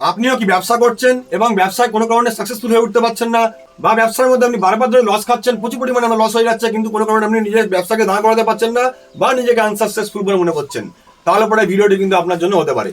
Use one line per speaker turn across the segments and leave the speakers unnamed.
আপনিও কি ব্যবসা করছেন এবং ব্যবসায় কোনো কারণে সাকসেসফুল হয়ে উঠতে পারছেন না? বা ব্যবসার মধ্যে আপনি বারবার ধরে লস খাচ্ছেন, প্রচুর পরিমাণে আমার লস হয়ে যাচ্ছে, কিন্তু কোনো কারণে আপনি নিজের ব্যবসাকে দাঁড় করাতে পারছেন না বা নিজেকে আনসাকসেসফুল বলে মনে করছেন। তাহলে পরে ভিডিওটি কিন্তু আপনার জন্য হতে পারে।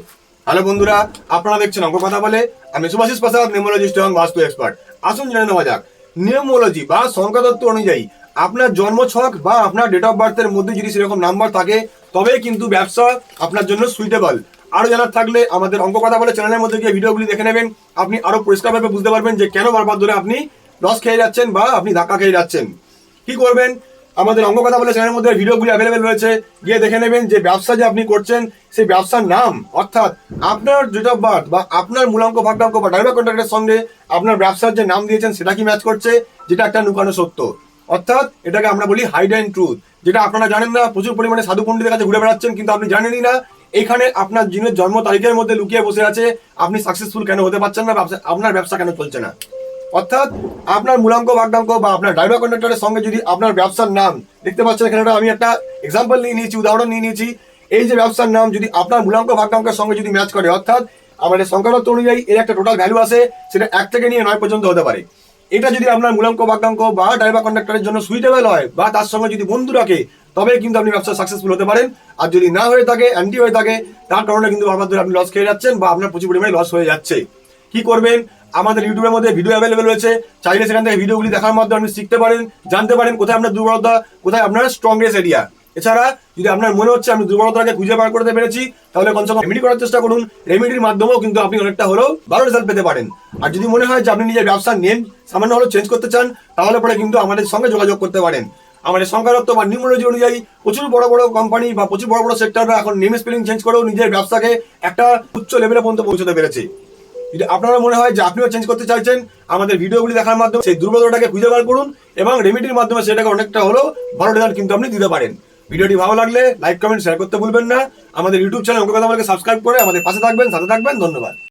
হ্যালো বন্ধুরা, আপনারা দেখছেন অঙ্ক কথা বলে। আমি সুভাষিস প্রসাদ নিউমোলজিস্ট এবং বাস্তু এক্সপার্ট আসুন জেনে নেওয়া যাক। নিউমোলজি বা সংখ্যাতত্ত্ব অনুযায়ী আপনার জন্ম ছক বা আপনার ডেট অফ বার্থের মধ্যে যদি সেরকম নাম্বার থাকে তবে কিন্তু ব্যবসা আপনার জন্য সুইটেবল আরও জানার থাকলে আমাদের অঙ্ক কথা বলে চ্যানেলের মধ্যে গিয়ে ভিডিওগুলি দেখে নেবেন। আপনি আরও পরিষ্কারভাবে বুঝতে পারবেন যে কেন বারবার ধরে আপনি লস খেয়ে যাচ্ছেন বা আপনি ধাক্কা খেয়ে যাচ্ছেন। কি করবেন? আমাদের অঙ্ক কথা বলে চ্যানেলের মধ্যে ভিডিওগুলি অ্যাভেলেবেল রয়েছে। গিয়ে দেখে নেবেন যে ব্যবসা যে আপনি করছেন, সেই ব্যবসার নাম, অর্থাৎ আপনার ডেট অফ বার্থ বা আপনার মূলাঙ্ক, ভাগ্যাঙ্ক বা ডাইভার কন্ট্রাক্টের সঙ্গে আপনার ব্যবসার যে নাম দিয়েছেন, সেটা কি ম্যাচ করছে? যেটা একটা নুকানো সত্য। অর্থাৎ এটাকে আমরা বলি হাইড অ্যান্ড ট্রুথ যেটা আপনারা জানেন না, প্রচুর পরিমাণে সাধু পণ্ডিতের কাছে ঘুরে বেড়াচ্ছেন, কিন্তু আপনি জানেনই না এখানে আপনার জিনের জন্ম তারিখের মধ্যে লুকিয়ে বসে আছে, আপনি সাকসেসফুল কেন হতে পারছেন না আপনার ব্যবসা কেন চলছে না? অর্থাৎ আপনার মূলাঙ্ক ভাগ্যাঙ্ক বা আপনার ড্রাইভার কন্ডাক্টরের সঙ্গে যদি আপনার ব্যবসার নাম, দেখতে পাচ্ছেন এখানে আমি একটা এক্সাম্পল নিয়ে নিয়েছি, উদাহরণ নিয়ে নিয়েছি। এই যে ব্যবসার নাম যদি আপনার মূলাঙ্ক ভাগ্যাঙ্কের সঙ্গে যদি ম্যাচ করে, অর্থাৎ আমাদের সংখ্যাতত্ত্ব অনুযায়ী এর একটা টোটাল ভ্যালু আছে, সেটা এক থেকে নিয়ে নয় পর্যন্ত হতে পারে। এটা যদি আপনার মূলাঙ্ক ভাগ্যাঙ্ক বা ড্রাইভার কন্ডাক্টরের জন্য সুইটেবল হয় বা তার সঙ্গে যদি বন্ধু রাখে তবে কিন্তু আপনি ব্যবসা সাকসেসফুল হতে পারেন। আর যদি না হয়ে থাকে অ্যান্টি হয়ে থাকে, তার কারণে কিন্তু বারবার ধরে আপনি লস খেয়ে যাচ্ছেন বা আপনার প্রচুর পরিমাণে লস হয়ে যাচ্ছে। কি করবেন? আমাদের ইউটিউবের মধ্যে ভিডিও অ্যাভেলেবেল রয়েছে। চাইলে সেখান থেকে ভিডিওগুলি দেখার মাধ্যমে আপনি শিখতে পারেন, জানতে পারেন কোথায় আপনার দুর্বলতা, কোথায় আপনার স্ট্রংগেস্ট এরিয়া এছাড়া যদি আপনার মনে হচ্ছে আমি দুর্বলতাকে খুঁজে বার করতে পেরেছি, তাহলে কমসে কম রেমেডি করার চেষ্টা করুন। রেমেডির মাধ্যমেও কিন্তু আপনি অনেকটা হলেও ভালো রেজাল্ট পেতে পারেন। আর যদি মনে হয় যে আপনি নিজের ব্যবসার নেম সামান্য হলেও চেঞ্জ করতে চান, তাহলে পরে কিন্তু আমাদের সঙ্গে যোগাযোগ করতে পারেন। আমাদের সংখ্যারত্ব বা নিউমোলজি অনুযায়ী প্রচুর বড় বড় কোম্পানি বা প্রচুর বড় বড় সেক্টররা এখন নেম স্পেলিং চেঞ্জ করেও নিজের ব্যবসাকে একটা উচ্চ লেভেলে পর্যন্ত পৌঁছতে পেরেছে। যদি আপনারা মনে হয় যে আপনিও চেঞ্জ করতে চাইছেন, আমাদের ভিডিওগুলি দেখার মাধ্যমে সেই দুর্বলতাটাকে খুঁজে বার করুন এবং রেমিডির মাধ্যমে সেটাকে অনেকটা হলেও ভালো রেজাল্ট কিন্তু আপনি দিতে পারেন। ভিডিওটি ভালো লাগলে লাইক কমেন্ট শেয়ার করতে ভুলবেন না। আমাদের ইউটিউব চ্যানেল অঙ্ক কথা সাবস্ক্রাইব করে আমাদের পাশে থাকবেন, সাথে থাকবেন, ধন্যবাদ।